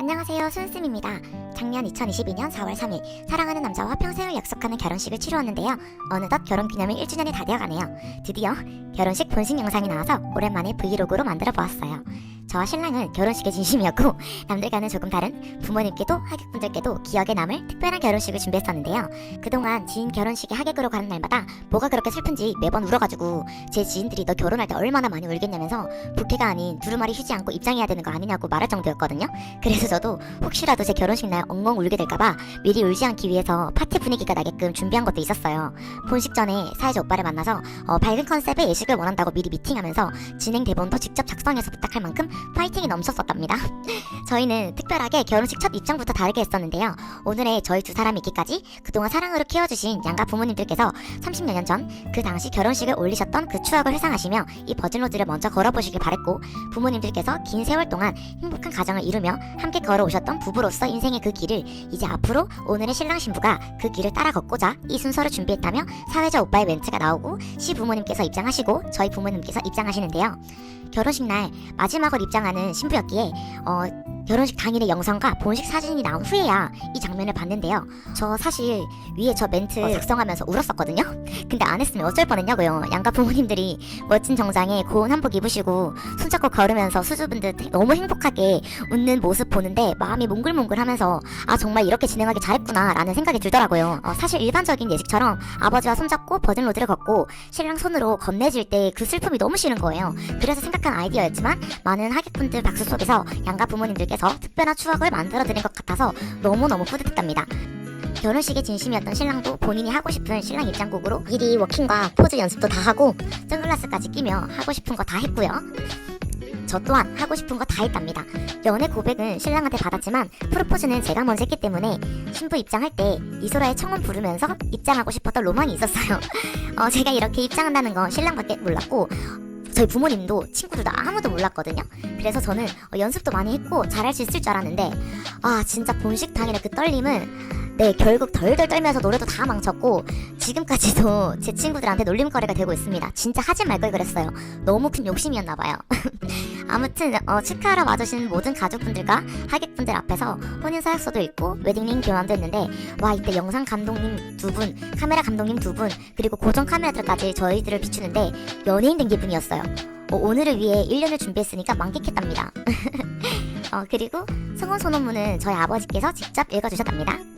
안녕하세요, 순쌤입니다. 작년 2022년 4월 3일 사랑하는 남자와 평생을 약속하는 결혼식을 치루었는데요. 어느덧 결혼 기념일 1주년이 다 되어가네요. 드디어 결혼식 본식 영상이 나와서 오랜만에 브이로그로 만들어 보았어요. 저와 신랑은 결혼식에 진심이었고 남들과는 조금 다른 부모님께도 하객분들께도 기억에 남을 특별한 결혼식을 준비했었는데요. 그동안 지인 결혼식에 하객으로 가는 날마다 뭐가 그렇게 슬픈지 매번 울어가지고 제 지인들이 너 결혼할 때 얼마나 많이 울겠냐면서 부캐가 아닌 두루마리 휴지 않고 입장해야 되는 거 아니냐고 말할 정도였거든요. 그래서 저도 혹시라도 제 결혼식 날 엉엉 울게 될까봐 미리 울지 않기 위해서 파티 분위기가 나게끔 준비한 것도 있었어요. 본식 전에 사회자 오빠를 만나서 어, 밝은 컨셉의 예식을 원한다고 미리 미팅하면서 진행 대본도 직접 작성해서 부탁할 만큼 파이팅이 넘쳤었답니다. 저희는 특별하게 결혼식 첫 입장부터 다르게 했었는데요. 오늘의 저희 두 사람이 있기까지 그동안 사랑으로 키워주신 양가 부모님들께서 30여 년 전 그 당시 결혼식을 올리셨던 그 추억을 회상하시며 이 버진로드를 먼저 걸어보시길 바랬고 부모님들께서 긴 세월 동안 행복한 가정을 이루며 함께 걸어오셨던 부부로서 인생의 그 길을 이제 앞으로 오늘의 신랑 신부가 그 길을 따라 걷고자 이 순서를 준비했다며 사회자 오빠의 멘트가 나오고 시 부모님께서 입장하시고 저희 부모님께서 입장하시는데요. 결혼식 날 마지막으로 입장하는 신부였기에 어, 결혼식 당일의 영상과 본식 사진이 나온 후에야 이 장면을 봤는데요. 저 사실 위에 저 멘트 작성하면서 울었었거든요. 근데 안 했으면 어쩔 뻔했냐고요. 양가 부모님들이 멋진 정장에 고운 한복 입으시고 손잡고 걸으면서 수줍은 듯 너무 행복하게 웃는 모습 보는데 마음이 몽글몽글하면서 아 정말 이렇게 진행하기 잘했구나라는 생각이 들더라고요. 어, 사실 일반적인 예식처럼 아버지와 손잡고 버진 로드를 걷고 신랑 손으로 건네질 때 그 슬픔이 너무 싫은 거예요. 그래서 생각한 아이디어였지만 많은 하객분들 박수 속에서 양가 부모님들께 서 특별한 추억을 만들어드린 것 같아서 너무너무 뿌듯했답니다. 결혼식에 진심이었던 신랑도 본인이 하고 싶은 신랑 입장곡으로 미리 워킹과 포즈 연습도 다 하고 선글라스까지 끼며 하고 싶은 거 다 했고요. 저 또한 하고 싶은 거 다 했답니다. 연애 고백은 신랑한테 받았지만 프로포즈는 제가 먼저 했기 때문에 신부 입장할 때 이소라의 청혼 부르면서 입장하고 싶었던 로망이 있었어요. 어, 제가 이렇게 입장한다는 건 신랑밖에 몰랐고 저희 부모님도 친구들도 아무도 몰랐거든요. 그래서 저는 어, 연습도 많이 했고 잘할 수 있을 줄 알았는데 아 진짜 본식 당일의 그 떨림은 네 결국 덜덜 떨면서 노래도 다 망쳤고 지금까지도 제 친구들한테 놀림거리가 되고 있습니다. 진짜 하지 말 걸 그랬어요. 너무 큰 욕심이었나 봐요. 아무튼 어, 축하하러 와주신 모든 가족분들과 하객분들 앞에서 혼인 사약서도 읽고 웨딩링 교환도 했는데 와 이때 영상 감독님 두 분, 카메라 감독님 두 분, 그리고 고정 카메라들까지 저희들을 비추는데 연예인 된 기분이었어요. 어, 오늘을 위해 1년을 준비했으니까 만끽했답니다. 어, 그리고 성원 소논문은 저희 아버지께서 직접 읽어주셨답니다.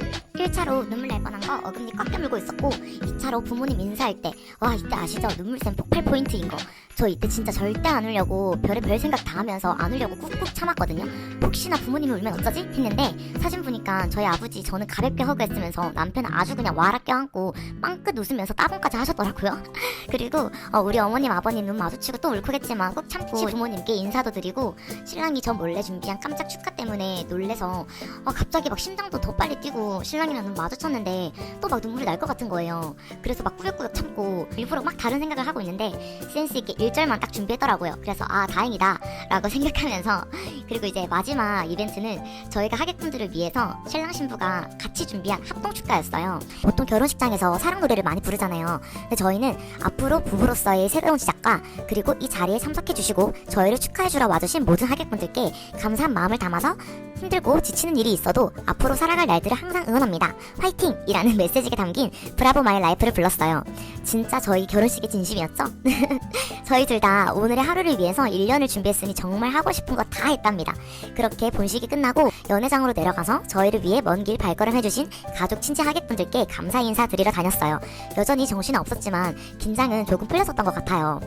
1차로 눈물 날 뻔한 거 어금니 꽉 깨물고 있었고 2차로 부모님 인사할 때 와 이때 아시죠? 눈물샘 폭발 포인트인 거. 저 이때 진짜 절대 안 울려고 별의별 생각 다 하면서 안 울려고 꾹꾹 참았거든요. 혹시나 부모님이 울면 어쩌지? 했는데 사진 보니까 저희 아버지 저는 가볍게 허그했으면서 남편은 아주 그냥 와라 껴안고 빵긋 웃으면서 따봉까지 하셨더라고요. 그리고 어, 우리 어머님 아버님 눈 마주치고 또 울컥했지만 꼭 참고 부모님께 인사도 드리고 신랑이 저 몰래 준비한 깜짝 축하 때문에 놀래서 어, 갑자기 막 심장도 더 빨리 뛰고 신랑이 랑눈 마주쳤는데 또 막 눈물이 날 것 같은 거예요. 그래서 막 꾸역꾸역 참고 일부러 막 다른 생각을 하고 있는데 센스 있게 1절만 딱 준비했더라고요. 그래서 아 다행이다 라고 생각하면서 그리고 이제 마지막 이벤트는 저희가 하객분들을 위해서 신랑 신부가 같이 준비한 합동 축가였어요. 보통 결혼식장에서 사랑 노래를 많이 부르잖아요. 근데 저희는 앞으로 부부로서의 새로운 시작과 그리고 이 자리에 참석해 주시고 저희를 축하해 주러 와주신 모든 하객분들께 감사한 마음을 담아서 힘들고 지치는 일이 있어도 앞으로 살아갈 날들을 항상 응원합니다. 화이팅! 이라는 메시지가 담긴 브라보 마이 라이프를 불렀어요. 진짜 저희 결혼식의 진심이었죠? 저희 둘 다 오늘의 하루를 위해서 1년을 준비했으니 정말 하고 싶은 거 다 했답니다. 그렇게 본식이 끝나고 연회장으로 내려가서 저희를 위해 먼 길 발걸음해주신 가족 친지 하객분들께 감사 인사 드리러 다녔어요. 여전히 정신은 없었지만 긴장은 조금 풀렸었던 것 같아요.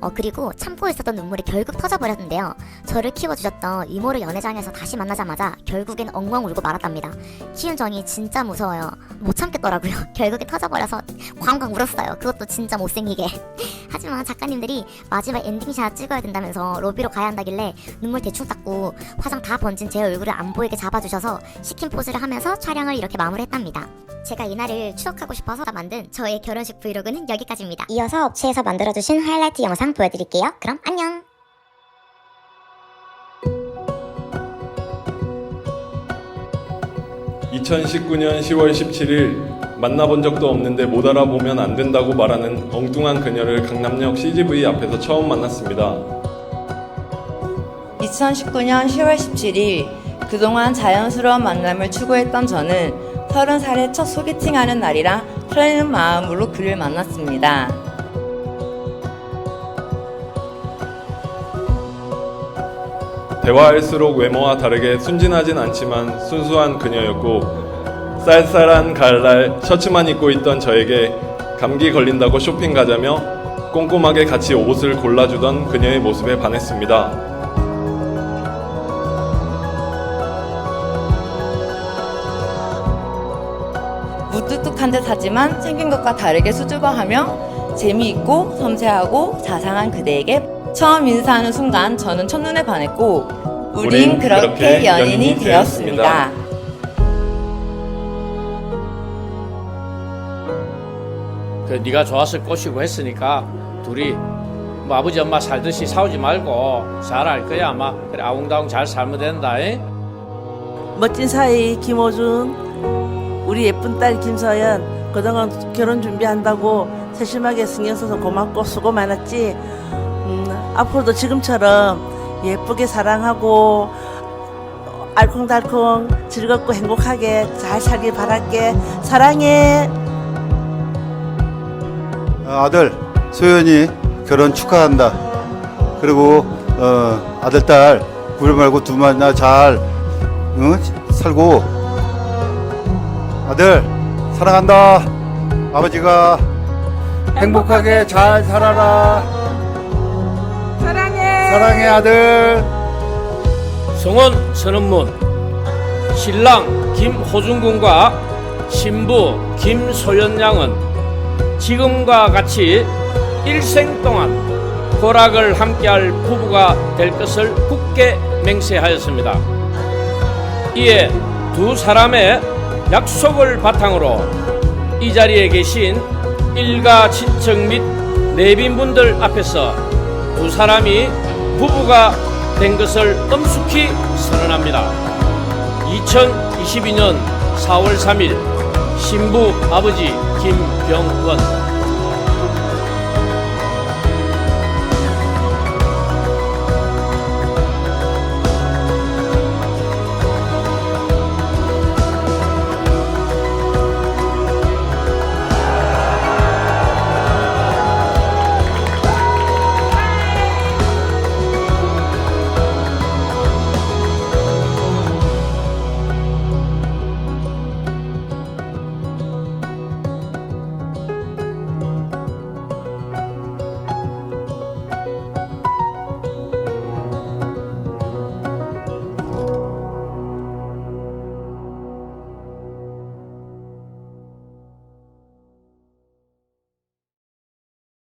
어, 그리고 참고 있었던 눈물이 결국 터져버렸는데요. 저를 키워주셨던 이모를 연회장에서 다시 만나자마자 결국엔 엉엉 울고 말았답니다. 키운 정이 진짜 무서워요. 못 참겠더라고요. 결국에 터져버려서 광광 울었어요. 그것도 진짜 못생기게. 하지만 작가님들이 마지막 엔딩샷 찍어야 된다면서 로비로 가야 한다길래 눈물 대충 닦고 화장 다 번진 제 얼굴을 안 보이게 잡아주셔서 시킨 포즈를 하면서 촬영을 이렇게 마무리했답니다. 제가 이날을 추억하고 싶어서 만든 저의 결혼식 브이로그는 여기까지입니다. 이어서 업체에서 만들어주신 하이라이트 영상 보여드릴게요. 그럼 안녕! (2019년 10월 17일) 만나본 적도 없는데 못 알아보면 안 된다고 말하는 엉뚱한 그녀를 강남역 CGV 앞에서 처음 만났습니다. 2019년 10월 17일 그동안 자연스러운 만남을 추구했던 저는 서른 살에 첫 소개팅하는 날이라 설레는 마음으로 그를 만났습니다. 대화할수록 외모와 다르게 순진하진 않지만 순수한 그녀였고 쌀쌀한 가을날 셔츠만 입고 있던 저에게 감기 걸린다고 쇼핑 가자며 꼼꼼하게 같이 옷을 골라주던 그녀의 모습에 반했습니다. 무뚝뚝한 듯 하지만 생긴 것과 다르게 수줍어하며 재미있고 섬세하고 자상한 그대에게 처음 인사하는 순간 저는 첫눈에 반했고 우린 그렇게 연인이 연인이 되었습니다. 되었습니다. 그 네가 좋았을 것이고 했으니까 둘이 뭐 아버지 엄마 살듯이 싸우지 말고 잘 할 거야 아마 그래 아웅다웅 잘 살면 된다 잉? 멋진 사이 김호준 우리 예쁜 딸 김서연 그동안 결혼 준비한다고 세심하게 신경 써서 고맙고 수고 많았지 음, 앞으로도 지금처럼 예쁘게 사랑하고 알콩달콩 즐겁고 행복하게 잘 살길 바랄게 사랑해 어, 아들 소연이 결혼 축하한다. 그리고 어, 아들 딸 우리 말고 두만나 잘 응? 살고 아들 사랑한다. 아버지가 행복하게 잘 살아라. 사랑해 아들. 성원 선언문 신랑 김호중 군과 신부 김소연 양은 지금과 같이 일생 동안 고락을 함께할 부부가 될 것을 굳게 맹세하였습니다. 이에 두 사람의 약속을 바탕으로 이 자리에 계신 일가 친척 및 내빈분들 앞에서 두 사람이 부부가 된 것을 엄숙히 선언합니다. 2022년 4월 3일 신부 아버지 김병원